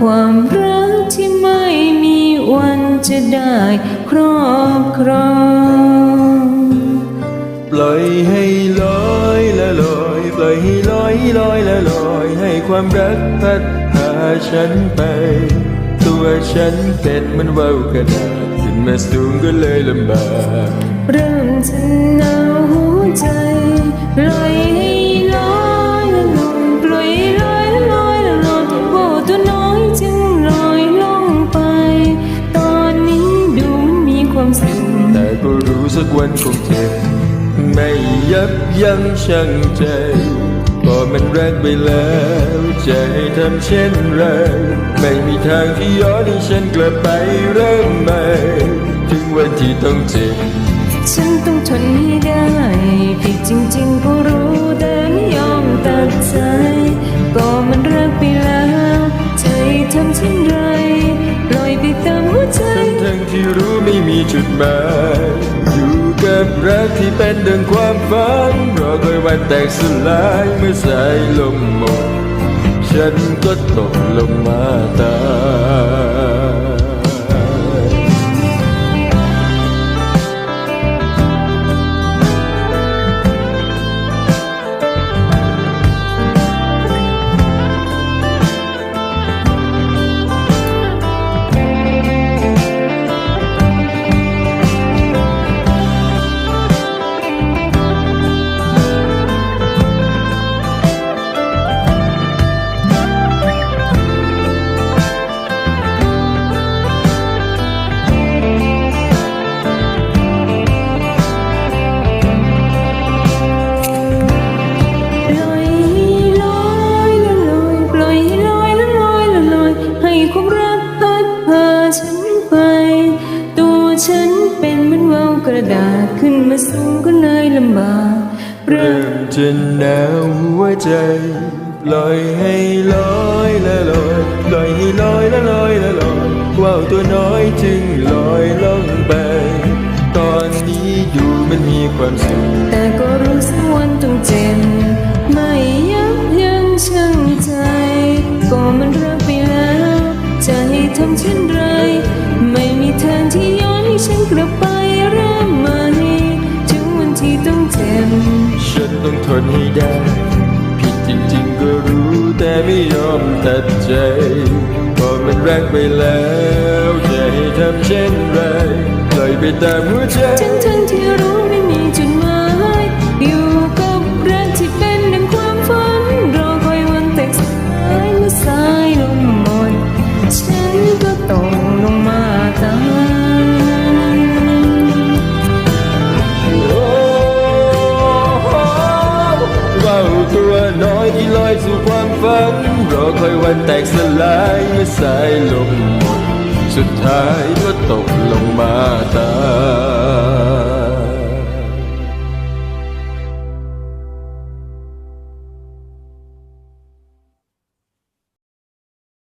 ความรักที่ไม่มีวันจะได้ครอบครองปล่อยให้ลอยละลอยปล่อยให้ลอยลอยละลอยให้ความรักพัดพาฉันไป ตัวฉันเป็นมันว่าวกระดาษขึ้นมาสูงก็เลยลำบากเริ่มจะหนาวหัวใจปล่อยให้ กวันคงเจ็บ ไม่ยับยั้งชั่งใจ ก็มันรักไปแล้วจะให้ทำเช่นไร ไม่มีทางที่ย้อนให้ฉันกลับไปเริ่มใหม่ ถึงวันที่ต้องเจ็บ ฉันต้องทนให้ได้ผิดจริงๆก็รู้แต่ไม่ยอมตัดใจ ก็มันรักไปแล้วใจทำเช่นไรปล่อยไปตามหัวใจทั้งทั้งๆที่รู้ไม่มีจุดหมาย บรักที่เป็นดังความฝันรอคอยวันแตกสลายเมื่อสายลมหมดฉันก็ตกลงมาตาย ฉันเป็นเหมือนว่าวกระดาษขึ้นมาสูงก็เลยลำบากเริ่มจะหนาวหัวใจลอยให้ลอยละลอยลอยให้ลอยละลอยละลอยว่าวตัวน้อยจึงลอยล่องไป ตอนนี้ดูมันมีความสุขแต่ก็รู้สักวันต้องเจ็บ นให้ฉันกลับไปเริ่มใหม่ถึงวันที่ต้องเจ็บฉันต้องทนให้ได้ ผิดจริงๆก็รู้แต่ไม่ยอมตัดใจก็มันรักไปแล้วจะให้ทำเช่นไรปล่อยไปตามหัวใจทั้งทั้งๆที่รู้ไม่มีจุดหมายอยู่ อยสู่ความฝันรอคอยวันแตกสลายเมื่อสายลมหมดสุดท้ายก็ตกลงมาตาย